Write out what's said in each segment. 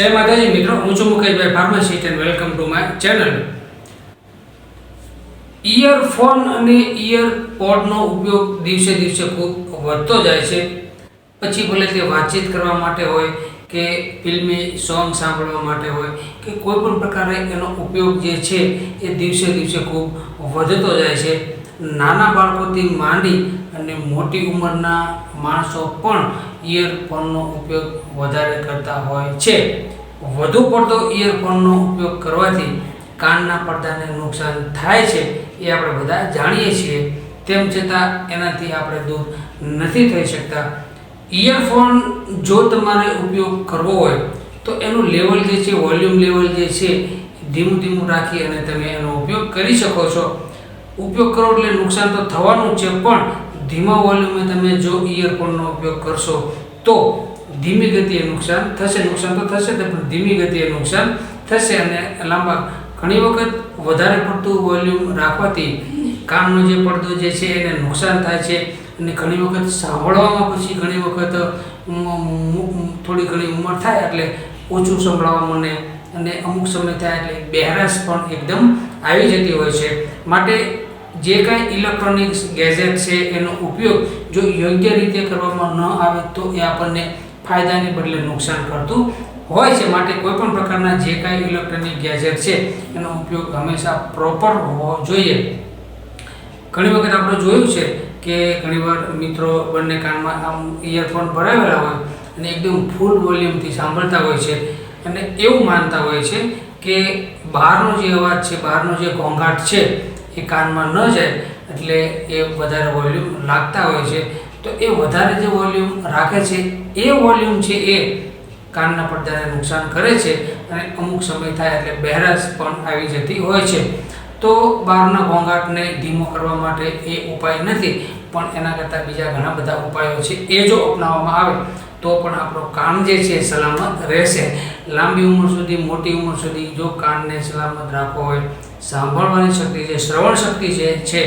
જય માતાજી, મિત્રો, હું છું Mukeshbhai pharmacist and welcome to my channel earphone અને ઇયરપોડનો ઉપયોગ દિવસે દિવસે ખૂબ વધતો જાય છે. પછી ભલે તે વાતચીત કરવા માટે હોય કે ફિલ્મી સોંગ સાંભળવા માટે હોય કે કોઈ પણ પ્રકારે એનો ઉપયોગ જે છે એ દિવસે દિવસે ખૂબ વધતો જાય છે. નાના બાળકોથી માંડી અને મોટી ઉંમરના માણસો પણ ઇયરફોનનો ઉપયોગ વધારે કરતા હોય છે. વધુ પડતો ઇયરફોનનો ઉપયોગ કરવાથી કાનના પડદાને નુકસાન થાય છે એ આપણે બધા જાણીએ છીએ. તેમ છતાં એનાથી આપણે દૂર નથી થઈ શકતા. ઇયરફોન જો તમારે ઉપયોગ કરવો હોય તો એનું લેવલ જે છે, વોલ્યુમ લેવલ જે છે, ધીમું ધીમું રાખી અને તમે એનો ઉપયોગ કરી શકો છો. ઉપયોગ કરો એટલે નુકસાન તો થવાનું જ છે પણ ધીમા વોલ્યુમે તમે જો ઇયરફોનનો ઉપયોગ કરશો, તો ધીમી ગતિએ નુકસાન થશે. નુકસાન તો થશે જ, પણ ધીમી ગતિએ નુકસાન થશે અને લાંબા ઘણી વખત વધારે પડતું વોલ્યુમ રાખવાથી કાનનો જે પડદો જે છે એને નુકસાન થાય છે. અને ઘણી વખત સાંભળવામાં પછી ઘણી વખત થોડી ઘણી ઉંમર થાય એટલે ઓછું સંભળાવવા મને અને અમુક સમય થાય એટલે બહેરાશ પણ એકદમ આવી જતી હોય છે. માટે જે કાંઈ ઇલેક્ટ્રોનિક્સ ગેજેટ છે એનો ઉપયોગ જો યોગ્ય રીતે કરવામાં ન આવે તો એ આપણને ફાયદાને બદલે નુકસાન કરતું હોય છે. માટે કોઈપણ પ્રકારના જે કાંઈ ઇલેક્ટ્રોનિક ગેજેટ છે, એનો ઉપયોગ હંમેશા પ્રોપર હોવો જોઈએ. ઘણી વખત આપણે જોયું છે કે ઘણીવાર મિત્રો બંને કાનમાં આમ ઇયરફોન ભરાવેલા હોય અને એકદમ ફૂલ વોલ્યુમથી સાંભળતા હોય છે અને એવું માનતા હોય છે કે બહારનો જે અવાજ છે, બહારનો જે ઘોંઘાટ છે એ કાનમાં ન જાય એટલે એ વધારે વોલ્યુમ લાગતા હોય છે. તો એ વધારે જે વોલ્યુમ રાખે છે, એ વોલ્યુમ છે એ કાનના પડદાને નુકસાન કરે છે અને અમુક સમય થાય એટલે બહેરાશ પણ આવી જતી હોય છે. તો બહારના ઘોંઘાટને ધીમો કરવા માટે એ ઉપાય નથી, પણ એના કરતાં બીજા ઘણા બધા ઉપાયો છે, એ જો અપનાવવામાં આવે, તો પણ આપણો કાન જે છે સલામત રહેશે. લાંબી ઉંમર સુધી, મોટી ઉંમર સુધી જો કાનને સલામત રાખવો હોય સાંભળવાની શક્તિ છે, શ્રવણ શક્તિ જે છે,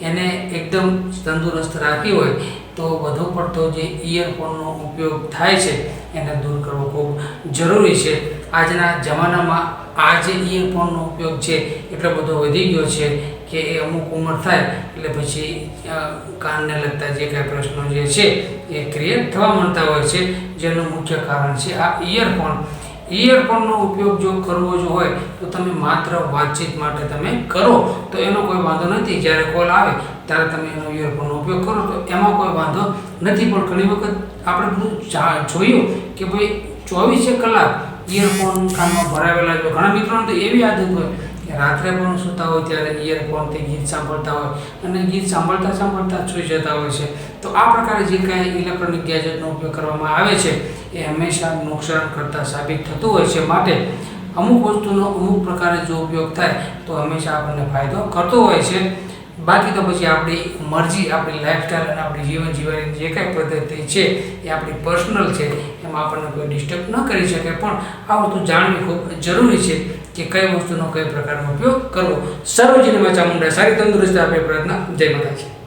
એને એકદમ તંદુરસ્ત રાખવી હોય, તો વધુ પડતો જે ઇયરફોનનો ઉપયોગ થાય છે, એને દૂર કરવો ખૂબ જરૂરી છે. આજના જમાનામાં આ જે ઇયરફોનનો ઉપયોગ છે, એટલો બધો વધી ગયો છે કે એ અમુક ઉંમર થાય, એટલે પછી કાનને લગતા જે કાંઈ પ્રશ્નો જે છે, એ ક્રિએટ થવા માંડતા હોય છે, જેનું મુખ્ય કારણ છે આ ઇયરફોન ઇયરફોનનો ઉપયોગ જો કરવો જો હોય, તો તમે માત્ર વાતચીત માટે તમે કરો. તો એનો કોઈ વાંધો નથી. જ્યારે કોલ આવે, ત્યારે તમે એનો ઇયરફોનનો ઉપયોગ કરો. તો એમાં કોઈ વાંધો નથી. પણ ઘણી વખત આપણે બધું જોયું કે ભાઈ ચોવીસે કલાક ઇયરફોન કાનમાં ભરાવેલા જો ઘણા મિત્રોને તો એવી આદત હોય કે રાત્રે પણ સૂતા હોય ત્યારે ઇયરફોનથી ગીત સાંભળતા હોય અને ગીત સાંભળતા સાંભળતા સૂઈ જતા હોય છે. તો આ પ્રકારે જે કાંઈ ઇલેક્ટ્રોનિક ગેજેટનો ઉપયોગ કરવામાં આવે છે, એ હંમેશા નુકસાન કરતાં સાબિત થતું હોય છે. માટે અમુક વસ્તુનો અમુક પ્રકારે જો ઉપયોગ થાય, તો હંમેશા આપણને ફાયદો કરતો હોય છે. બાકી તો પછી આપણી મરજી, આપણી લાઈફસ્ટાઈલ અને આપણી જીવન જીવવાની જે કાંઈ પદ્ધતિ છે, એ આપણી પર્સનલ છે. એમાં આપણને કોઈ ડિસ્ટર્બ ન કરી શકે. પણ આ વસ્તુ જાણવી ખૂબ જરૂરી છે. કે કઈ વસ્તુનો કઈ પ્રકારનો ઉપયોગ કરવો. સર્વજીવનમાં ચામુંડા સારી તંદુરસ્તી આપે પ્રયત્ન. જય માતાજી.